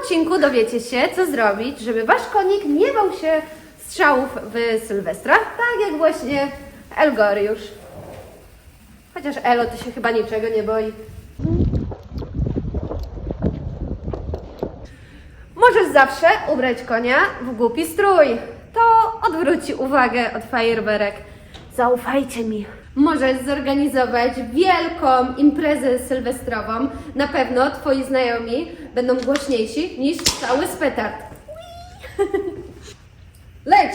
odcinku dowiecie się, co zrobić, żeby wasz konik nie bał się strzałów w Sylwestra, tak jak właśnie Elgoriusz. Chociaż Elo to się chyba niczego nie boi. Możesz zawsze ubrać konia w głupi strój. To odwróci uwagę od fajerwerek. Zaufajcie mi. Możesz zorganizować wielką imprezę sylwestrową. Na pewno twoi znajomi będą głośniejsi niż cały spetard. Leć!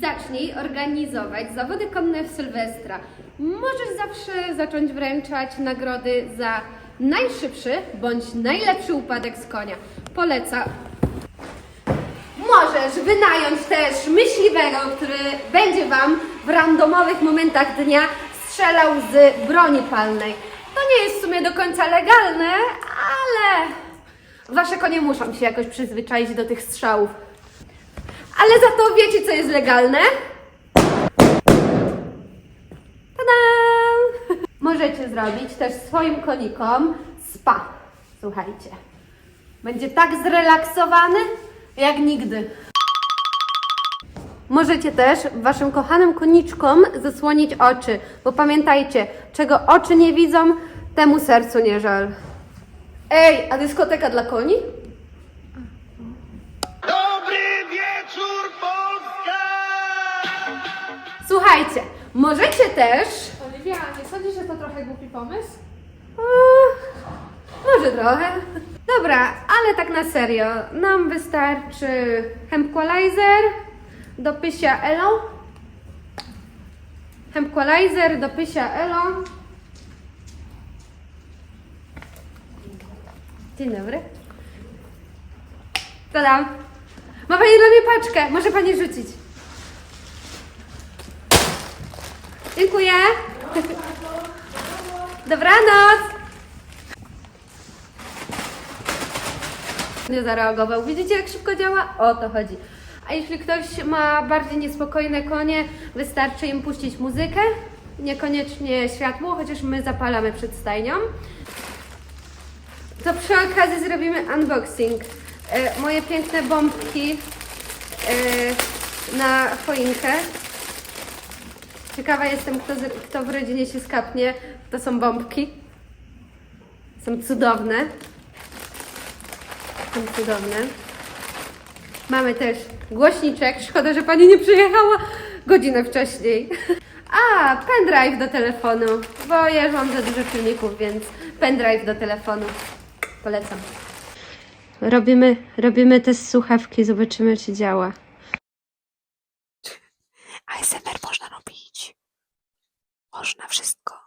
Zacznij organizować zawody konne w Sylwestra. Możesz zawsze zacząć wręczać nagrody za najszybszy bądź najlepszy upadek z konia. Poleca. Możesz wynająć też myśliwego, który będzie Wam w randomowych momentach dnia strzelał z broni palnej. To nie jest w sumie do końca legalne, ale Wasze konie muszą się jakoś przyzwyczaić do tych strzałów. Ale za to wiecie, co jest legalne? Tada! Możecie zrobić też swoim konikom spa. Słuchajcie. Będzie tak zrelaksowany, jak nigdy. Możecie też waszym kochanym koniczkom zasłonić oczy, bo pamiętajcie, czego oczy nie widzą, temu sercu nie żal. Ej, a dyskoteka dla koni? Dobry wieczór Polska! Słuchajcie, możecie też Oliwia, nie sądzisz, że to trochę głupi pomysł? Eee, Może trochę. Dobra, ale tak na serio. Nam wystarczy Hempqualizer do pysia Elo. Hempqualizer do pysia Elo. Dzień dobry. Tada. Ma Pani dla mnie paczkę. Może Pani rzucić. Dziękuję. Dobranoc. Nie zareagował. Widzicie, jak szybko działa? O to chodzi. A jeśli ktoś ma bardziej niespokojne konie, wystarczy im puścić muzykę, niekoniecznie światło, chociaż my zapalamy przed stajnią. To przy okazji zrobimy unboxing. E, moje piękne bombki e, na choinkę. Ciekawa jestem, kto, kto w rodzinie się skapnie. To są bombki. Są cudowne. Są cudowne. Mamy też głośniczek. Szkoda, że pani nie przyjechała godzinę wcześniej. A, pendrive do telefonu, bo ja już mam za dużo filmików, więc pendrive do telefonu. Polecam. Robimy, robimy test słuchawki, zobaczymy, czy działa. ASMR można robić. Można wszystko.